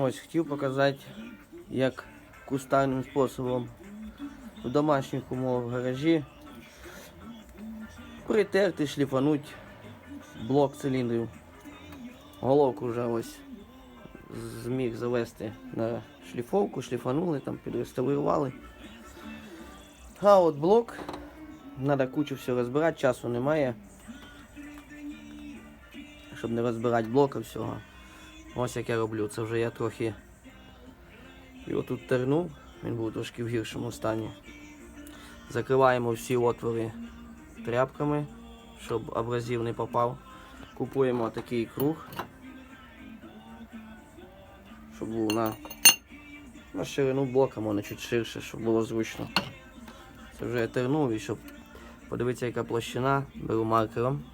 Ось хотів показати, як кустарним способом в домашніх умовах в гаражі притерти, шліфануть блок циліндрів. Головку вже ось зміг завести на шліфовку, шліфанули, там підреставрували. А от блок, треба кучу все розбирати, часу немає. Щоб не розбирати блока всього. Ось як я роблю. Це вже я трохи його тут тернув, він був трошки в гіршому стані. Закриваємо всі отвори тряпками, щоб абразив не попав. Купуємо такий круг, щоб був на, на ширину блока, можна чуть ширше, щоб було зручно. Це вже я тернув і щоб подивитися, яка площина, беру маркером.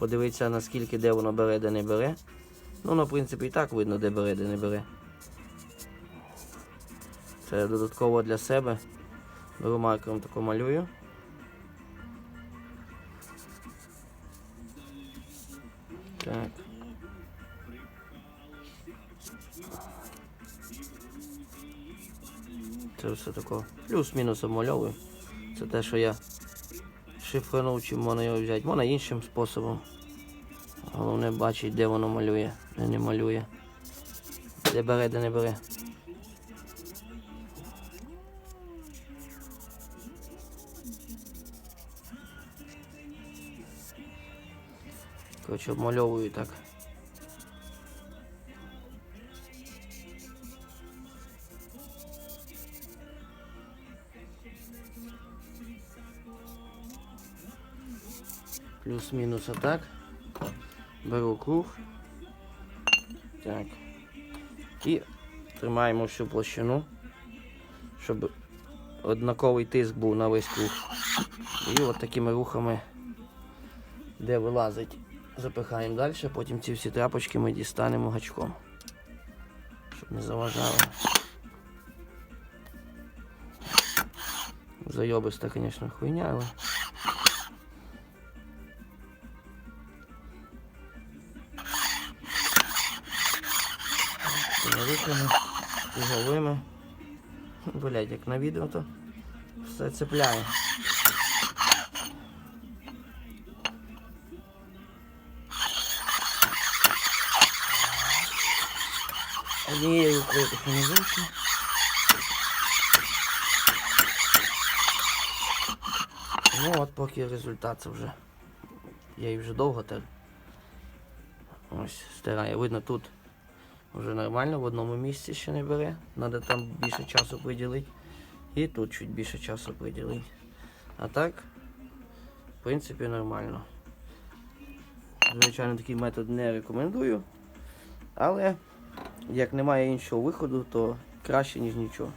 Подивитися, наскільки де воно бере, де не бере. Ну, воно, в принципі, і так видно, де бере, де не бере. Це додатково для себе. Беру маркером тако малюю. Так. Це все тако плюс-мінус обмальовую. Це те, що я шифранув, чим можна його взяти. Можна іншим способом. Головне бачить, де воно малює, де не малює. Де бере, де не бере. Коротше, обмальовую так. Плюс-мінус отак. Беру круг. Так. І тримаємо всю площину, щоб однаковий тиск був на весь круг. І от такими рухами, де вилазить, запихаємо далі, потім ці всі тряпочки ми дістанемо гачком, щоб не заважало. Зайобиста, звісно, хуйня, але. Руками, круговими. Блять, як на відео, то все цепляє. Однією трохи не. Ну от поки результат це вже. Я її вже довго тер. Ось, стирає. Видно тут вже нормально, в одному місці ще не бере. Треба там більше часу приділити. І тут чуть більше часу приділити. А так, в принципі, нормально. Звичайно, такий метод не рекомендую. Але як немає іншого виходу, то краще, ніж нічого.